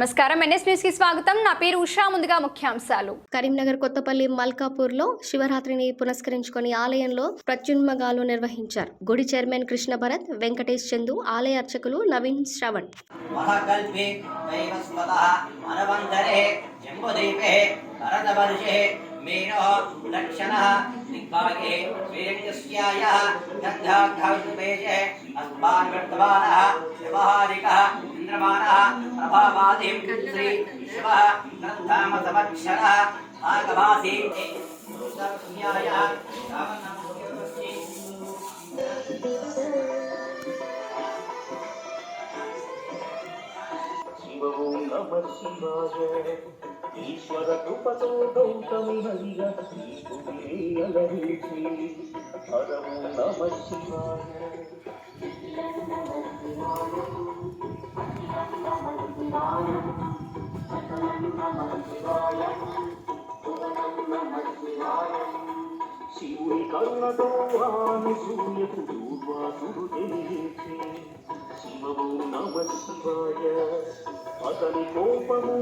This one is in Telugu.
నమస్కారం. ఎన్ఎస్ న్యూస్కి స్వాగతం. నా పేరు ఉషా. ముందుగా ముఖ్యాంశాలు. కరీంనగర్ కొత్తపల్లి మల్కాపూర్లో శివరాత్రిని పురస్కరించుకొని ఆలయంలో ప్రత్యున్మగాలు నిర్వహించారు. గుడి చైర్మన్ కృష్ణ భరత్ వెంకటేష్ చందు ఆలయ అర్చకులు నవీన్ శ్రవణ్. शम्भुदीपे भरतवर्षे मेनो दक्षिणः दिग्भागे श्रीरङ्गस्यायः गन्धाघाविषुपेशे अस्मान् वर्तमानः व्यवहारिकः इन्द्रमानः प्रभावादिं श्री शिवः ग्रन्थामसमक्षरः भागवासी सत्यायः शिवाय। ఈశ్వర కృపతో గౌతమి హరిగా అలరించి హరము నమ శివాయ శివుని కరుణతో ఆనుసూయకు దూర్వాసుడు తెలియచే శివము నమ శివాయ. అతని కోపము